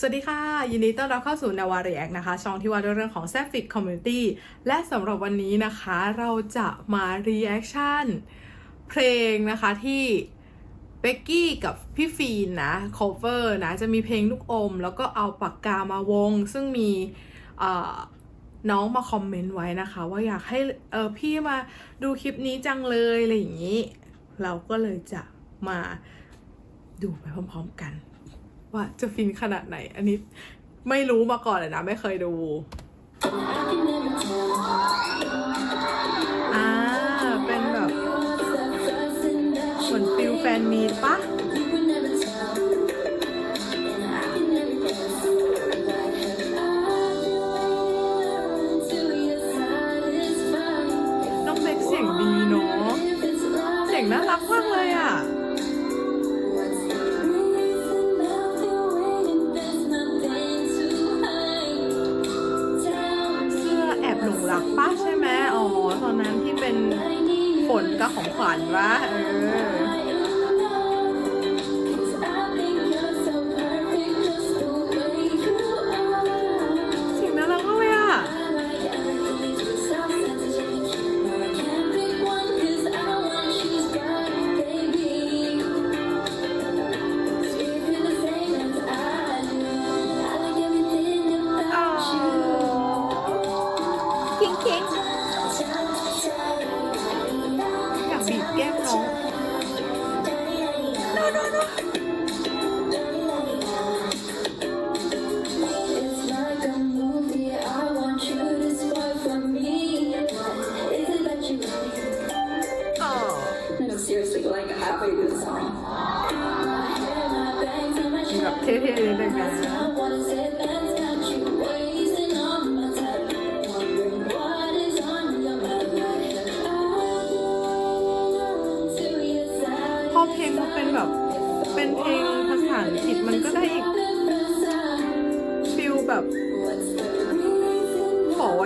สวัสดีค่ะ ยินดีต้อนรับเข้าสู่นาวารีแอคนะคะ ช่องที่ว่าด้วยเรื่องของ s ซฟิกคอมมูนิตี้และสำหรับวันนี้นะคะเราจะมาเรีแอคชั่นเพลงนะคะที่เบกกี้กับพี่ฟีนนะ cover นะ จะมีเพลงลูกอม แล้วก็เอาปากกามาวง ซึ่งมีน้องมาคอมเมนต์ไว้นะคะ ว่าอยากให้เออพี่มาดูคลิปนี้จังเลยอะไรอย่างนี้ เราก็เลยจะมาดูไปพร้อมๆกัน ว่าจะฟินขนาดไหน อันนี้ไม่รู้มาก่อนเลยนะ ไม่เคยดูอ่าเป็นแบบเหมือนฟิลแฟนมีตปะ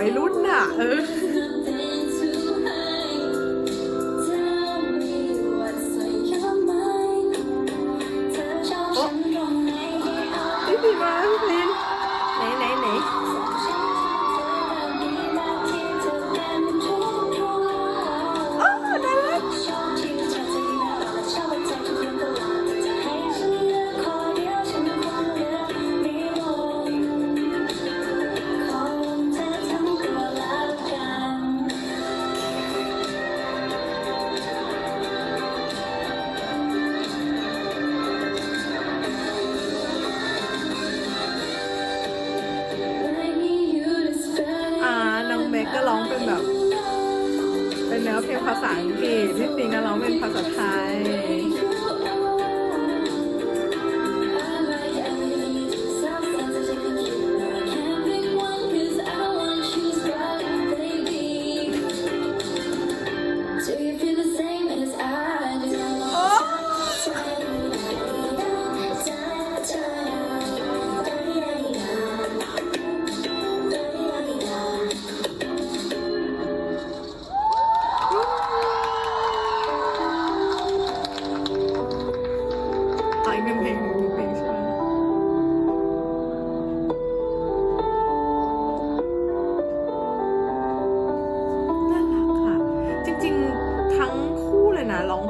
วัยรุ่นอะ เออ เป็นเนื้อเพลงภาษาอังกฤษพี่ปิงก็ร้องเป็นภาษาไทย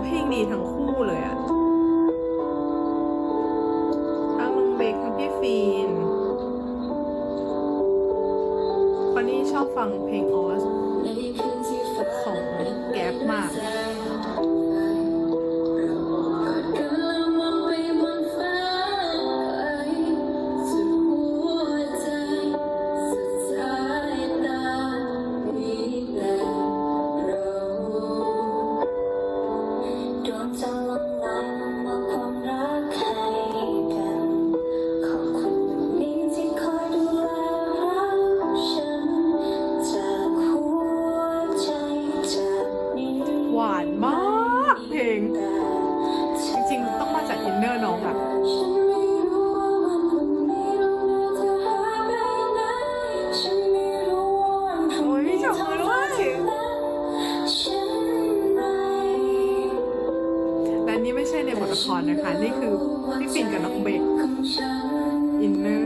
เพลงดีทั้งคู่เลยอะทั้งลุงเบคทั้งพี่ฟีนคนนี้ชอบฟังเพลง โด แ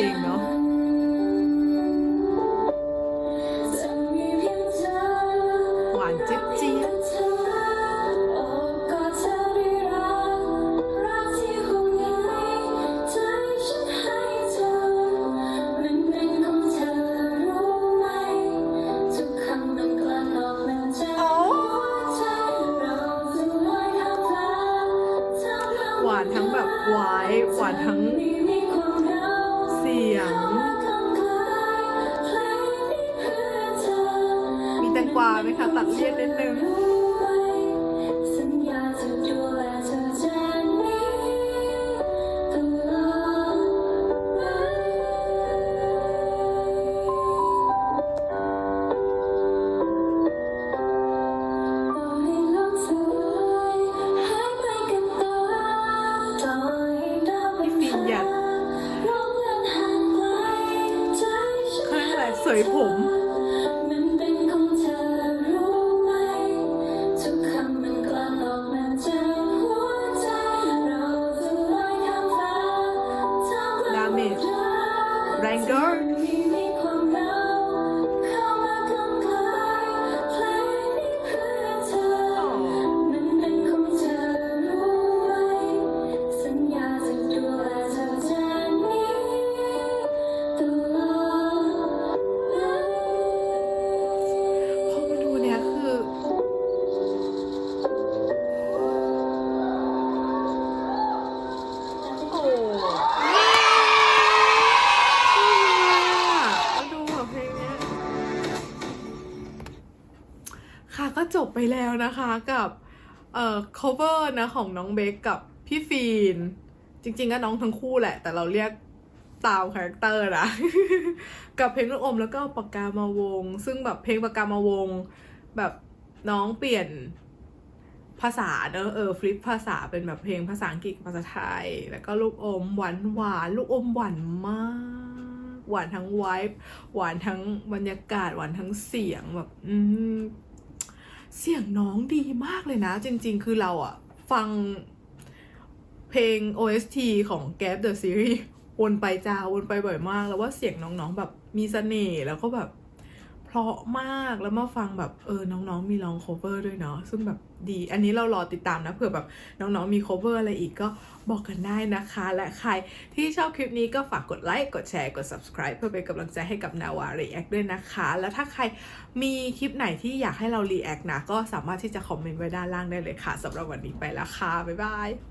这一 อร์ไหมคะตัดเลี่ยนนิดนึง จบไปแล้วนะคะกับเอ่อ cover นะของน้องเบคกับพี่ฟีน จริงๆก็น้องทั้งคู่แหละ แต่เราเรียกตามคาแรคเตอร์นะ กับเพลงลูกอมแล้วก็ปากกามาวง ซึ่งแบบเพลงปากกามาวง แบบน้องเปลี่ยนภาษาเนอะเออฟลิปภาษาเป็นแบบเพลงภาษาอังกฤษภาษาไทย แล้วก็ลูกอมหวานหวานลูกอมหวานมาก หวานทั้งไวบ์หวานทั้งบรรยากาศหวานทั้งเสียงแบบ อืม เสียงน้องดีมากเลยนะ จริง ๆ คือเราอะฟังเพลง OST ของ g a p The Series วนไปจาวนไปบ่อยมาก แล้วว่าเสียงน้องๆแบบมีเสน่ห์แล้วก็แบบ เพราะมากแล้วมาฟังแบบเออน้องๆมีลอง cover ด้วยเนาะซึ่งแบบดี อันนี้เรารอติดตามนะเผื่อแบบน้องๆมี cover อะไรอีกก็บอกกันได้นะคะ และใครที่ชอบคลิปนี้ก็ฝากกดไลค์กดแชร์กด subscribe เพื่อเป็นกำลังใจให้กับนาวา react ด้วยนะคะ แล้วถ้าใครมีคลิปไหนที่อยากให้เรา react นะก็สามารถที่จะคอมเมนต์ไว้ด้านล่างได้เลยค่ะสำหรับวันนี้ไปแล้วค่ะบ๊ายบาย